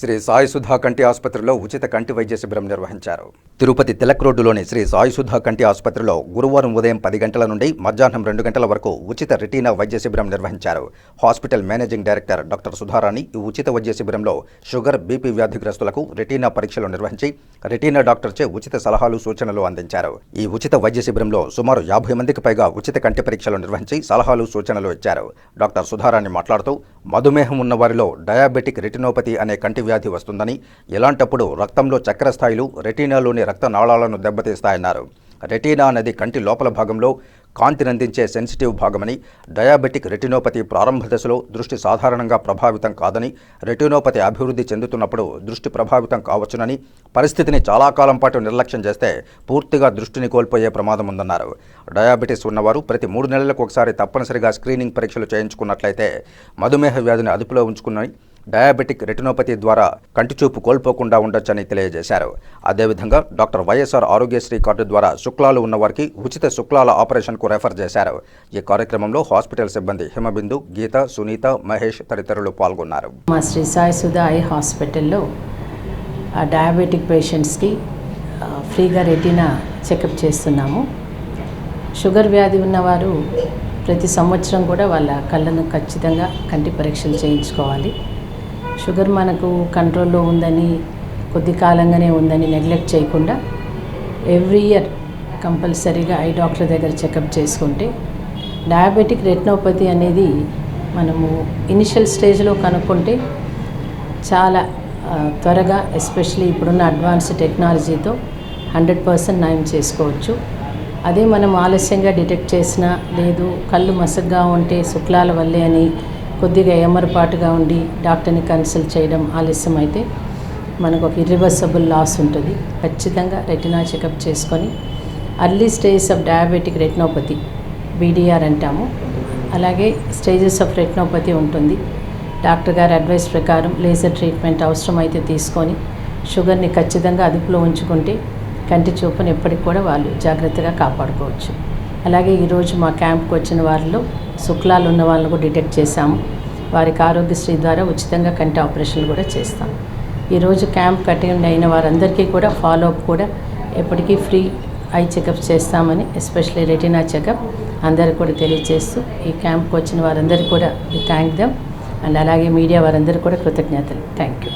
శ్రీ సాయి సుధా కంటి ఆసుపత్రిలో ఉచిత కంటి వైద్య శిబిరం నిర్వహించారు. తిరుపతి తిలక్ రోడ్డులోని శ్రీ సాయి సుధా కంటి ఆసుపత్రిలో గురువారం ఉదయం పది గంటల నుండి మధ్యాహ్నం రెండు గంటల వరకు ఉచిత రెటీనా వైద్య శిబిరం నిర్వహించారు. Hospital managing director doctor Sudharani ఈ ఉచిత వైద్య శిబిరంలో షుగర్ బీపీ వ్యాధిగ్రస్తులకు రెటీనా పరీక్షలు నిర్వహించి రెటీనా డాక్టర్చే ఉచిత సలహాలు సూచనలు అందించారు. ఈ ఉచిత వైద్య శిబిరంలో సుమారు యాభై మందికి పైగా ఉచిత కంటి పరీక్షలు నిర్వహించి సలహాలు సూచనలు ఇచ్చారు. డాక్టర్ సుధారాణి మాట్లాడుతూ మధుమేహం ఉన్న వారిలో డయాబెటిక్ రెటినోపతి అనే కంటి వ్యాధి వస్తుందని ఇలాంటప్పుడు రక్తంలో చక్కెర స్థాయిలు రెటీనాలోని రక్త నాళాలను దెబ్బతీస్తాయన్నారు. రెటీనా అనేది కంటి లోపల భాగంలో కాంతినందించే సెన్సిటివ్ భాగమని డయాబెటిక్ రెటినోపతి ప్రారంభ దశలో దృష్టి సాధారణంగా ప్రభావితం కాదని రెటినోపతి అభివృద్ధి చెందుతున్నప్పుడు దృష్టి ప్రభావితం కావచ్చునని పరిస్థితిని చాలా కాలం పాటు నిర్లక్ష్యం చేస్తే పూర్తిగా దృష్టిని కోల్పోయే ప్రమాదం ఉందన్నారు. డయాబెటీస్ ఉన్నవారు ప్రతి మూడు నెలలకు ఒకసారి తప్పనిసరిగా స్క్రీనింగ్ పరీక్షలు చేయించుకున్నట్లయితే మధుమేహ వ్యాధిని అదుపులో ఉంచుకుని డయాబెటిక్ రెటినోపతి ద్వారా కంటి చూపు కోల్పోకుండా ఉండొచ్చని తెలియజేశారు. అదేవిధంగా డాక్టర్ వైఎస్ఆర్ ఆరోగ్యశ్రీ కార్డు ద్వారా శుక్లాలు ఉన్నవారికి ఉచిత శుక్లాల ఆపరేషన్కు రెఫర్ చేశారు. ఈ కార్యక్రమంలో హాస్పిటల్ సిబ్బంది హిమబిందు గీత సునీత మహేష్ తదితరులు పాల్గొన్నారు. మా శ్రీ సాయి సుధా ఐ హాస్పిటల్లో డయాబెటిక్ పేషెంట్స్కి ఫ్రీగా రెటీనా చెకప్ చేస్తున్నాము. షుగర్ వ్యాధి ఉన్నవారు ప్రతి సంవత్సరం కూడా వాళ్ళ కళ్ళను ఖచ్చితంగా కంటి పరీక్షలు చేయించుకోవాలి. షుగర్ మనకు కంట్రోల్లో ఉందని కొద్ది కాలంగానే ఉందని నెగ్లెక్ట్ చేయకుండా ఎవ్రీ ఇయర్ కంపల్సరీగా ఐ డాక్టర్ దగ్గర చెకప్ చేసుకుంటే డయాబెటిక్ రెటినోపతి అనేది మనము ఇనిషియల్ స్టేజ్లో కనుక్కుంటే చాలా త్వరగా ఎస్పెషలీ ఇప్పుడున్న అడ్వాన్స్ టెక్నాలజీతో హండ్రెడ్ పర్సెంట్ నయం చేసుకోవచ్చు. అదే మనం ఆలస్యంగా డిటెక్ట్ చేసినా లేదు కళ్ళు మసగ్గా ఉంటే శుక్లాల వల్లే అని కొద్దిగా ఏమరపాటుగా ఉండి డాక్టర్ని కన్సల్ట్ చేయడం ఆలస్యం అయితే మనకు ఒక ఇర్రివర్సబుల్ లాస్ ఉంటుంది. ఖచ్చితంగా రెటినా చెకప్ చేసుకొని early stages of diabetic retinopathy BDR అంటాము. అలాగే స్టేజెస్ ఆఫ్ రెటినోపతి ఉంటుంది. డాక్టర్ గారి అడ్వైస్ ప్రకారం లేజర్ ట్రీట్మెంట్ అవసరమైతే తీసుకొని షుగర్ని ఖచ్చితంగా అదుపులో ఉంచుకుంటే కంటి చూపును ఎప్పటికి కూడా వాళ్ళు జాగ్రత్తగా కాపాడుకోవచ్చు. అలాగే ఈరోజు మా క్యాంప్కి వచ్చిన వారిలో శుక్లాలు ఉన్న వాళ్ళని కూడా డిటెక్ట్ చేశాము. వారికి ఆరోగ్యశ్రీ ద్వారా ఉచితంగా కంటి ఆపరేషన్లు కూడా చేస్తాం. ఈరోజు క్యాంప్ అటెండ్ అయిన వారందరికీ కూడా ఫాలో అప్ కూడా ఎప్పటికీ ఫ్రీ ఐ చెకప్ చేస్తామని ఎస్పెషల్లీ రెటీనా చెకప్ అందరికి కూడా తెలియజేస్తూ ఈ క్యాంప్కి వచ్చిన వారందరికీ కూడా థ్యాంక్ దెమ్. అండ్ అలాగే మీడియా వారందరికీ కూడా కృతజ్ఞతలు. Thank you.